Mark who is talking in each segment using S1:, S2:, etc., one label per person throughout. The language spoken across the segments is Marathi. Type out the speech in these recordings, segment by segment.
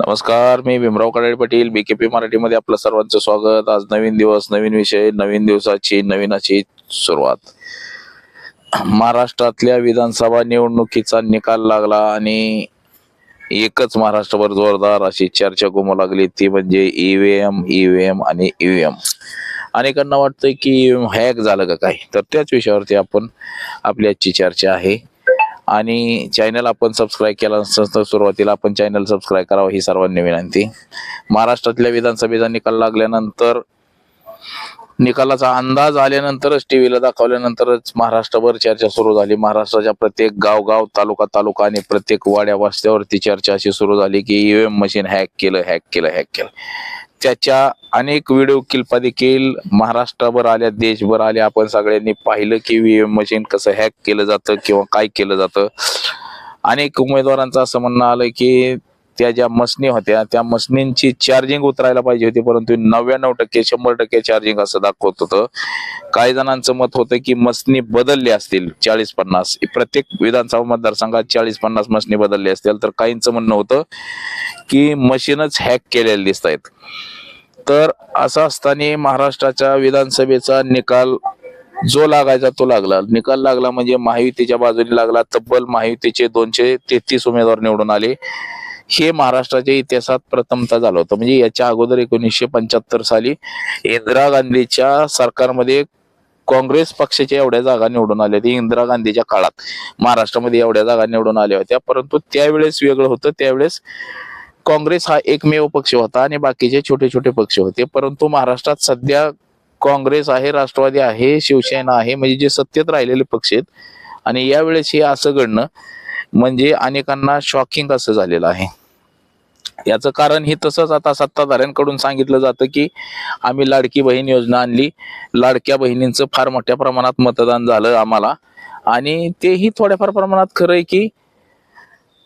S1: नमस्कार मी भीमराव कडाळे पाटील बीकेपी मराठीमध्ये आपलं सर्वांचं स्वागत. आज नवीन दिवस नवीन विषय नवीन दिवसाची नवीनाची सुरुवात. महाराष्ट्रातल्या विधानसभा निवडणुकीचा निकाल लागला आणि एकच महाराष्ट्रभर जोरदार अशी चर्चा घुमू लागली. ती म्हणजे ईव्हीएम ईव्हीएम आणि ईव्हीएम अनेकांना वाटतंय की हॅक झालं का काय? तर त्याच विषयावरती आपण आपली आजची चर्चा आहे. आणि चॅनल आपण सबस्क्राईब केला नसेल सुरुवातीला आपण चॅनल सबस्क्राईब करावं ही सर्वांनी विनंती. महाराष्ट्रातल्या विधानसभेचा निकाल लागल्यानंतर निकालाचा अंदाज आल्यानंतरच टीव्हीला दाखवल्यानंतरच महाराष्ट्रभर चर्चा सुरू झाली. महाराष्ट्राच्या प्रत्येक गाव गाव तालुका तालुका आणि प्रत्येक वाड्या वास्त्यावरती चर्चा अशी सुरू झाली की ईव्हीएम मशीन हॅक केलं हॅक केलं हॅक केलं. त्याच्या अनेक व्हिडिओ क्लिपा देखील महाराष्ट्राभर आल्या देशभर आल्या. आपण सगळ्यांनी पाहिलं की ईव्हीएम मशीन कसं हॅक केलं जातं किंवा काय केलं जातं. अनेक उमेदवारांचं असं म्हणणं आलं की त्या ज्या मशनी होत्या त्या मशनींची चार्जिंग उतरायला पाहिजे होती परंतु नव्याण्णव टक्के शंभर टक्के चार्जिंग असं दाखवत होतं. काही जणांचं मत होतं की मसनी बदलली असतील चाळीस पन्नास. प्रत्येक विधानसभा मतदारसंघात चाळीस पन्नास मसनी बदलली असतील. तर काहींचं म्हणणं होतं की मशीनच हॅक केलेले दिसत आहेत तर असं असताना महाराष्ट्राच्या विधानसभेचा निकाल जो लागायचा तो लागला. निकाल लागला म्हणजे महायुतीच्या बाजूने लागला. तब्बल महायुतीचे दोनशे तेहतीस उमेदवार निवडून आले. हे महाराष्ट्राच्या इतिहासात प्रथमता झालं होतं. म्हणजे याच्या अगोदर एकोणीसशे पंच्याहत्तर साली इंदिरा गांधीच्या सरकारमध्ये काँग्रेस पक्षाच्या एवढ्या जागा निवडून आल्या होत्या. इंदिरा गांधीच्या काळात महाराष्ट्रामध्ये एवढ्या जागा निवडून आल्या होत्या. परंतु त्यावेळेस वेगळं होतं. त्यावेळेस काँग्रेस हा एकमेव पक्ष होता आणि बाकीचे छोटे छोटे पक्ष होते. परंतु महाराष्ट्रात सध्या काँग्रेस आहे राष्ट्रवादी आहे शिवसेना आहे म्हणजे जे सत्तेत राहिलेले पक्ष आहेत. आणि यावेळेस हे असं घडणं म्हणजे अनेकांना शॉकिंग असं झालेलं आहे. याचं कारण हे तसंच आता सत्ताधाऱ्यांकडून सांगितलं जातं की आम्ही लाडकी बहीण योजना आणली. लाडक्या बहिणींचं फार मोठ्या प्रमाणात मतदान झालं आम्हाला. आणि तेही थोड्याफार प्रमाणात खरं आहे की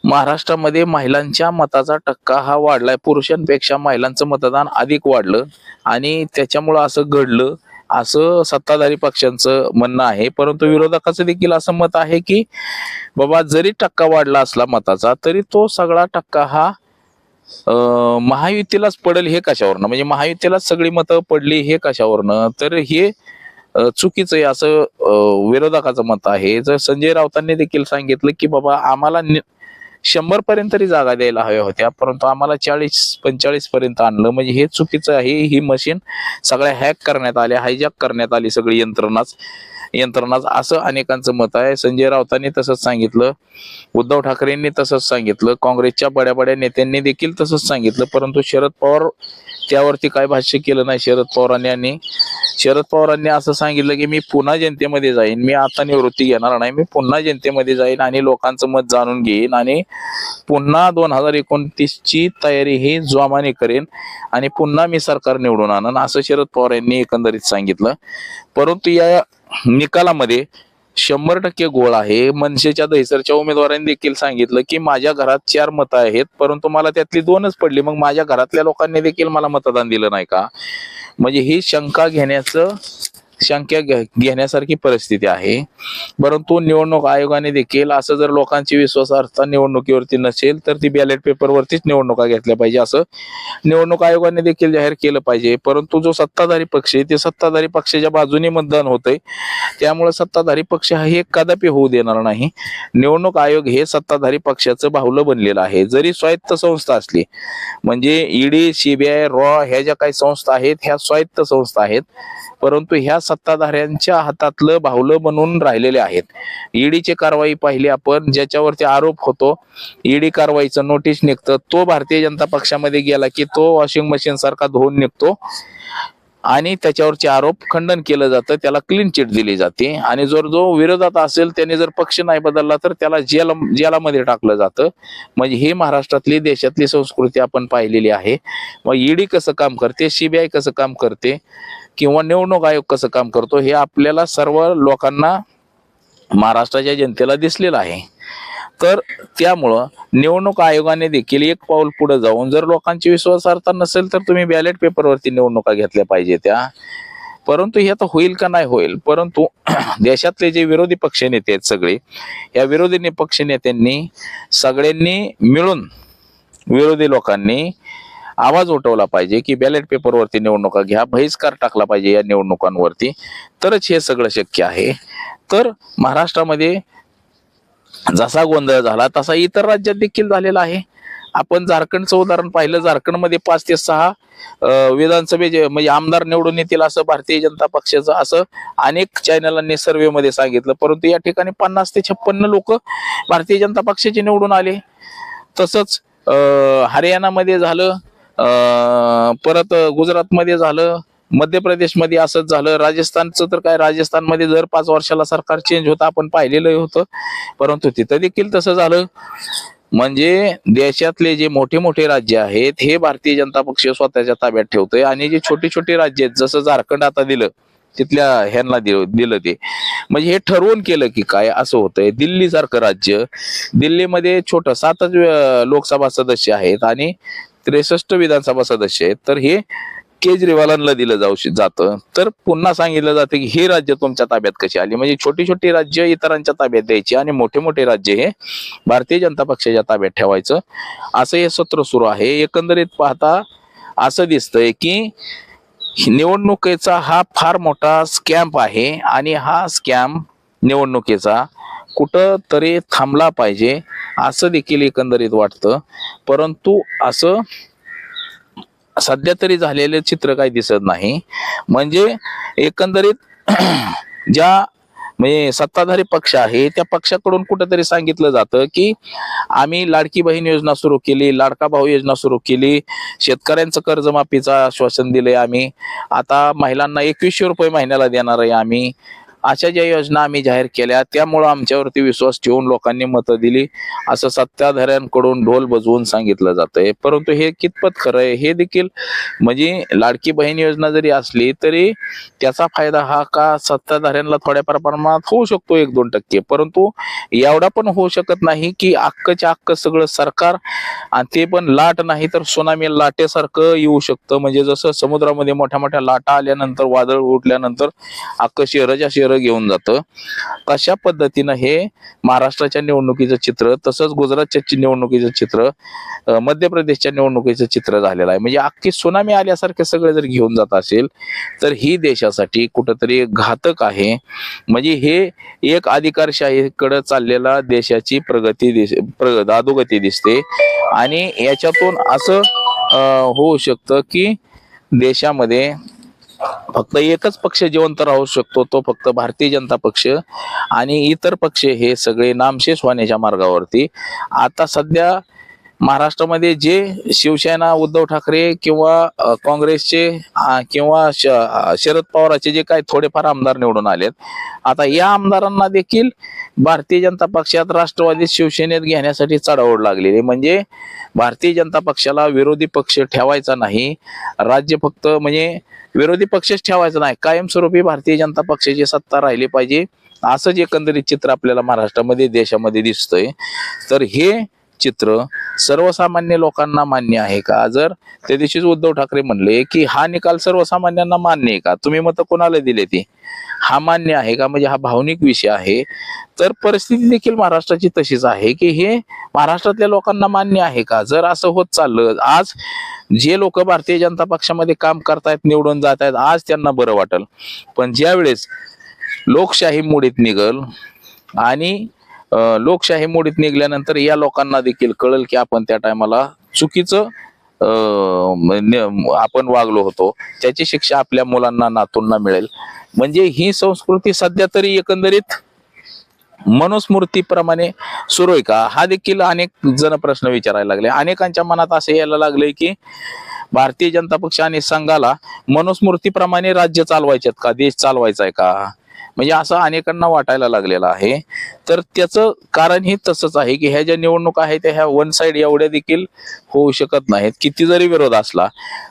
S1: महाराष्ट्रामध्ये महिलांच्या मताचा टक्का हा वाढलाय. पुरुषांपेक्षा महिलांचं मतदान अधिक वाढलं. आणि त्याच्यामुळं असं घडलं असं सत्ताधारी पक्षांचं म्हणणं आहे परंतु विरोधकाचं देखील असं मत आहे की बाबा जरी टक्का वाढला असला मताचा तरी तो सगळा टक्का हा महायुतीलाच पडेल हे कशावरनं? म्हणजे महायुतीलाच सगळी मतं पडली हे कशावरनं? तर हे चुकीचं आहे असं विरोधकाचं मत आहे. जर संजय राऊतांनी देखील सांगितलं की बाबा आम्हाला शंभर पर्यंत तरी जागा द्यायला हव्या होत्या परंतु आम्हाला चाळीस पंचेचाळीस पर्यंत आणलं. म्हणजे हे चुकीचं आहे. ही मशीन सगळ्या हॅक करण्यात आल्या हायजॅक करण्यात आली सगळी यंत्रणाच. यंत्रणाच असं अनेकांचं मत आहे. संजय राऊतांनी तसंच सांगितलं. उद्धव ठाकरेंनी तसंच सांगितलं. काँग्रेसच्या बड्या बड्या नेत्यांनी देखील तसंच सांगितलं. परंतु शरद पवार त्यावरती काय भाष्य केलं नाही? शरद पवारांनी आणि शरद पवारांनी असं सांगितलं की मी पुन्हा जनतेमध्ये जाईन. मी आता निवृत्ती घेणार नाही. मी पुन्हा जनतेमध्ये जाईन आणि लोकांचं मत जाणून घेईन आणि पुन्हा दोन हजार एकोणतीस ची तयारी ही जोमाने करेन आणि पुन्हा मी सरकार निवडून आणन. असं शरद पवार यांनी एकंदरीत सांगितलं. परंतु या निकालामध्ये शंभर टक्के गोळ आहे. मनसेच्या दहिसरच्या उमेदवारांनी देखील सांगितलं की माझ्या घरात चार मतं आहेत परंतु मला त्यातली दोनच पडली. मग माझ्या घरातल्या लोकांनी देखील मला मतदान दिलं नाही का? म्हणजे ही शंका घेण्याचं शंका घेण्यासारखी परिस्थिती आहे. परंतु निवडणूक आयोगाने देखील असं जर लोकांची विश्वासार्हता निवडणुकीवरती नसेल तर ती बॅलेट पेपरवरतीच निवडणुका घेतल्या पाहिजे. असं निवडणूक आयोगाने देखील जाहीर केलं पाहिजे. परंतु जो सत्ताधारी पक्ष आहे ते सत्ताधारी पक्षाच्या बाजूने मतदान होतंय. त्यामुळे सत्ताधारी पक्ष हा हे कदापि होऊ देणार नाही. निवडणूक आयोग हे सत्ताधारी पक्षाचं बाहुलं बनलेलं आहे. जरी स्वायत्त संस्था असली म्हणजे ईडी सीबीआय रॉ ह्या ज्या काही संस्था आहेत ह्या स्वायत्त संस्था आहेत. परंतु ह्या सत्ताधाऱ्यांच्या हातातलं बाहुलं बनून राहिलेले आहेत. ईडीची कारवाई पाहिली आपण ज्याच्यावरती आरोप होतो. ईडी कारवाईचं नोटीस निघतं. तो भारतीय जनता पक्षामध्ये गेला की तो वॉशिंग मशीन सारखा धुवून निघतो. आणि त्याच्यावरचे आरोप खंडन केलं जातं. त्याला क्लीन चिट दिली जाते. आणि जर जो विरोधात असेल त्याने जर पक्ष नाही बदलला तर त्याला जेल जेलामध्ये टाकलं जातं. म्हणजे ही महाराष्ट्रातली देशातली संस्कृती आपण पाहिलेली आहे. मग ईडी कसं काम करते? सीबीआय कसं काम करते? किंवा निवडणूक आयोग कसं काम करतो हे आपल्याला सर्व लोकांना महाराष्ट्राच्या जनतेला दिसलेलं आहे. तर त्यामुळं निवडणूक आयोगाने देखील एक पाऊल पुढे जाऊन जर लोकांची विश्वासार्हता नसेल तर तुम्ही बॅलेट पेपरवरती निवडणुका घेतल्या पाहिजे त्या. परंतु हे आता होईल का नाही होईल परंतु देशातले जे विरोधी पक्ष नेते आहेत सगळे या विरोधी ने- पक्ष नेत्यांनी सगळ्यांनी मिळून विरोधी लोकांनी आवाज उठवला पाहिजे की बॅलेट पेपरवरती निवडणुका घ्या बहिष्कार टाकला पाहिजे या निवडणुकांवरती. तरच हे सगळं शक्य आहे. तर महाराष्ट्रामध्ये जसा गोंधळ झाला तसा इतर राज्यात देखील झालेला आहे. आपण झारखंडचं उदाहरण पाहिलं झारखंडमध्ये पाच ते सहा विधानसभेचे म्हणजे आमदार निवडून येतील असं भारतीय जनता पक्षाचं असं अनेक चॅनलांनी सर्व्हेमध्ये सांगितलं. परंतु या ठिकाणी पन्नास ते छप्पन्न लोक भारतीय जनता पक्षाचे निवडून आले. तसंच हरियाणामध्ये झालं परत गुजरातमध्ये झालं मध्य प्रदेशमध्ये असंच झालं. राजस्थानचं तर काय राजस्थानमध्ये दर पाच वर्षाला सरकार चेंज होतं आपण पाहिलेलं होतं. परंतु तिथं देखील तसं झालं. म्हणजे देशातले जे मोठे मोठे राज्य आहेत हे भारतीय जनता पक्ष स्वतःच्या ताब्यात ठेवतोय. आणि जे छोटे छोटे राज्य आहेत जसं झारखंड आता दिलं तिथल्या ह्यांना दिलं दिलं ते. म्हणजे हे ठरवून केलं की काय असं होतंय. दिल्ली सारखं राज्य दिल्लीमध्ये छोट सातच लोकसभा सदस्य आहेत. आणि त्रेसष्ट विधानसभा सदस्य आहेत तर हे केजरीवालांना दिलं जाऊ जातं. तर पुन्हा सांगितलं जातं की ही राज्य तुमच्या ताब्यात कशी आली? म्हणजे छोटी छोटी राज्य इतरांच्या ताब्यात द्यायची आणि मोठे मोठे राज्य हे भारतीय जनता पक्षाच्या ताब्यात ठेवायचं. असं हे सत्र सुरू आहे. एकंदरीत पाहता असं दिसतंय की निवडणुकीचा हा फार मोठा स्कॅम्प आहे आणि हा स्कॅम निवडणुकीचा कुठं तरी थांबला पाहिजे असं देखील एकंदरीत वाटतं. परंतु असं सध्या तरी झालेले चित्र काही दिसत नाही. म्हणजे एकंदरीत ज्या म्हणजे सत्ताधारी पक्ष आहे त्या पक्षाकडून कुठेतरी सांगितलं जातं की आम्ही लाडकी बहीण योजना सुरू केली लाडका भाऊ योजना सुरू केली शेतकऱ्यांचं कर्जमाफीचं आश्वासन दिले आम्ही. आता महिलांना एकवीसशे रुपये महिन्याला देणार आहे आम्ही. अशा ज्या योजना आम्ही जाहीर केल्या त्यामुळं आमच्यावरती विश्वास ठेवून लोकांनी मतं दिली. असं सत्ताधाऱ्यांकडून ढोल बजवून सांगितलं जातंय. परंतु हे कितपत खरं आहे हे देखील म्हणजे लाडकी बहीण योजना जरी असली तरी त्याचा फायदा हा का सत्ताधाऱ्यांना थोड्याफार प्रमाणात होऊ शकतो एक दोन टक्के. परंतु एवढा पण होऊ शकत नाही की अक्कच्या अक्क सगळं सरकार आणि ते पण लाट नाही तर सुनामी लाटेसारखं येऊ शकतं. म्हणजे जसं समुद्रामध्ये मोठ्या मोठ्या लाटा आल्यानंतर वादळ उठल्यानंतर अख्खं शहरच्या चित्र घेऊन जातं. तशा पद्धतीनं हे महाराष्ट्राच्या निवडणुकीचं चित्र तसंच गुजरातच्या निवडणुकीचं चित्र मध्य प्रदेशच्या निवडणुकीचं चित्र झालेलं आहे. म्हणजे अख्खी सुनामी आल्यासारखे सगळे जर घेऊन जात असेल तर ही देशासाठी कुठंतरी घातक आहे. म्हणजे हे एक अधिकारशाहीकडे चाललेला देशाची प्रगती दिस प्र दादोगती दिसते. आणि याच्यातून असं होऊ शकतं की देशामध्ये फक्त एकच पक्ष जिवंत राहू शकतो तो फक्त भारतीय जनता पक्ष आणि इतर पक्ष हे सगळे नामशेष होण्याच्या मार्गावरती. आता सध्या महाराष्ट्रामध्ये जे शिवसेना उद्धव ठाकरे किंवा काँग्रेसचे किंवा श- शरद पवाराचे जे काही थोडेफार आमदार निवडून आलेत आता या आमदारांना देखील भारतीय जनता पक्षात राष्ट्रवादी शिवसेनेत घेण्यासाठी चढाओढ लागलेली आहे. म्हणजे भारतीय जनता पक्षाला विरोधी पक्ष ठेवायचा नाही राज्य फक्त म्हणजे विरोधी पक्षच ठेवायचा नाही कायमस्वरूपी भारतीय जनता पक्षाची सत्ता राहिली पाहिजे असंच एकंदरीत चित्र आपल्याला महाराष्ट्रामध्ये देशामध्ये दिसतंय तर हे चित्र सर्वसामान्य लोकांना मान्य आहे का? जर त्या दिवशीच उद्धव ठाकरे म्हणले की हा निकाल सर्वसामान्यांना मान्य आहे का? तुम्ही मत कोणाला दिले ती? हा मान्य आहे का? म्हणजे हा भावनिक विषय आहे. तर परिस्थिती देखील महाराष्ट्राची तशीच आहे की हे महाराष्ट्रातल्या लोकांना मान्य आहे का? जर असं होत चाललं आज जे लोक भारतीय जनता पक्षामध्ये काम करतायत निवडून जात आहेत आज त्यांना बरं वाटेल. पण ज्यावेळेस लोकशाही मुडीत निघल आणि लोकशाही मोडीत निघल्यानंतर या लोकांना देखील कळल की आपण त्या टायमाला चुकीचं अं, म्हणजे आपण वागलो होतो. त्याची शिक्षा आपल्या मुलांना नातूंना मिळेल. म्हणजे ही संस्कृती सध्या तरी एकंदरीत मनुस्मृतीप्रमाणे सुरू आहे का? हा देखील अनेक जण प्रश्न विचारायला लागले. अनेकांच्या मनात असं यायला लागले की भारतीय जनता पक्ष आणि संघाला मनुस्मृतीप्रमाणे राज्य चालवायचे का? देश चालवायचा आहे का? म्हणजे असं अनेकांना वाटायला लागलेलं आहे. तर त्याचं कारण ही तसंच आहे की ह्या ज्या निवडणुका आहेत त्या ह्या वन साईड एवढ्या देखील होऊ शकत नाहीत. किती जरी विरोध असला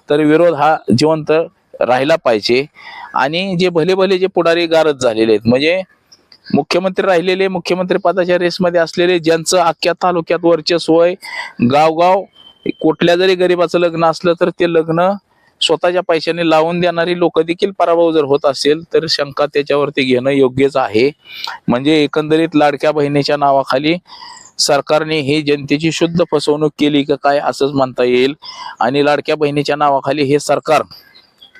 S1: तरी विरोध हा जिवंत राहिला पाहिजे. आणि जे भले भले जे पुढारी गारद झालेले आहेत म्हणजे मुख्यमंत्री राहिलेले मुख्यमंत्री पदाच्या रेसमध्ये असलेले ज्यांचं अख्ख्या तालुक्यात वर्चस्व आहे गावगाव कुठल्या जरी गरीबाचं लग्न असलं तर ते लग्न स्वतःच्या पैशाने लावून देणारी लोक देखील पराभव जर होत असेल तर शंका त्याच्यावरती घेणं योग्यच आहे. म्हणजे एकंदरीत लाडक्या बहिणीच्या नावाखाली सरकारने हे जनतेची शुद्ध फसवणूक केली का काय असंच म्हणता येईल. आणि लाडक्या बहिणीच्या नावाखाली हे सरकार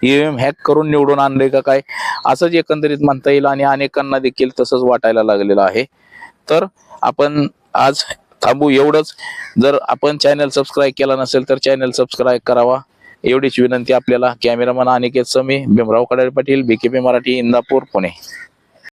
S1: ईव्हीएम हॅक करून निवडून आणलंय का काय असंच एकंदरीत म्हणता येईल आणि अनेकांना देखील तसंच वाटायला लागलेलं आहे. तर आपण आज थांबू एवढंच. जर आपण चॅनल सबस्क्राईब केला नसेल तर चॅनल सबस्क्राईब करावा. एवढीच विनंती आपल्याला. Cameraman Aniket Sami Bhimrao Kadale Patil BKP Marathi Indapur Pune.